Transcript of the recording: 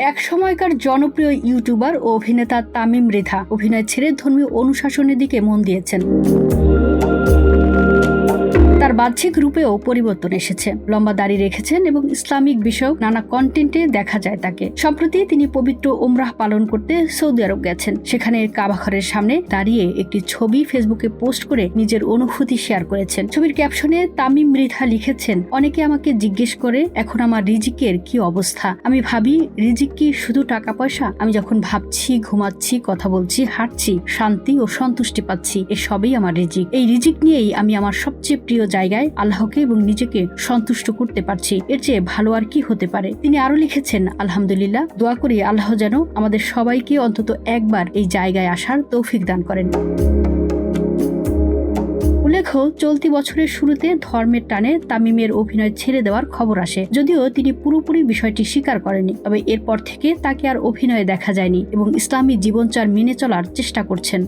এক সময়কার জনপ্রিয় ইউটিউবার ও অভিনেতা তামিম রেধা অভিনয় ছেড়ে ধর্মীয় অনুশাসনের দিকে মন দিয়েছেন। বাহ্যিক রূপেও পরিবর্তন এসেছে। লম্বা দাড়ি রেখেছেন এবং ইসলামিক বিষয়ক নানা কন্টেন্টে দেখা যায় তাকে। সম্প্রতি তিনি পবিত্র ওমরাহ পালন করতে সৌদি আরব গেছেন। সেখানে কাবাঘরের সামনে দাঁড়িয়ে একটি ছবি ফেসবুকে পোস্ট করে নিজের অনুভূতি শেয়ার করেছেন। ছবির ক্যাপশনে তামিম মৃধা লিখেছেন, অনেকে আমাকে জিজ্ঞেস করে, এখন আমার রিজিকের কি অবস্থা? আমি ভাবি, রিজিক কি শুধু টাকা পয়সা আমি যখন ভাবছি, ঘুমাচ্ছি, কথা বলছি, হাঁটছি, শান্তি ও সন্তুষ্টি পাচ্ছি, এসবই আমার রিজিক। এই রিজিক নিয়েই আমি আমার সবচেয়ে প্রিয় জায়গায় আল্লাহকে এবং নিজেকে সন্তুষ্ট করতে পারছি। এর চেয়ে ভালো আর কি হতে পারে? তিনি আরও লিখেছেন, আলহামদুলিল্লাহ, দোয়া করি আল্লাহ যেন আমাদের সবাইকে অন্তত একবার এই জায়গায় আসার তৌফিক দান করেন। উল্লেখ্য, চলতি বছরের শুরুতে ধর্মের টানে তামিমের অভিনয় ছেড়ে দেওয়ার খবর আসে। যদিও তিনি পুরোপুরি বিষয়টি স্বীকার করেনি তবে এরপর থেকে তাকে আর অভিনয়ে দেখা যায়নি এবং ইসলামী জীবনচার মেনে চলার চেষ্টা করছেন।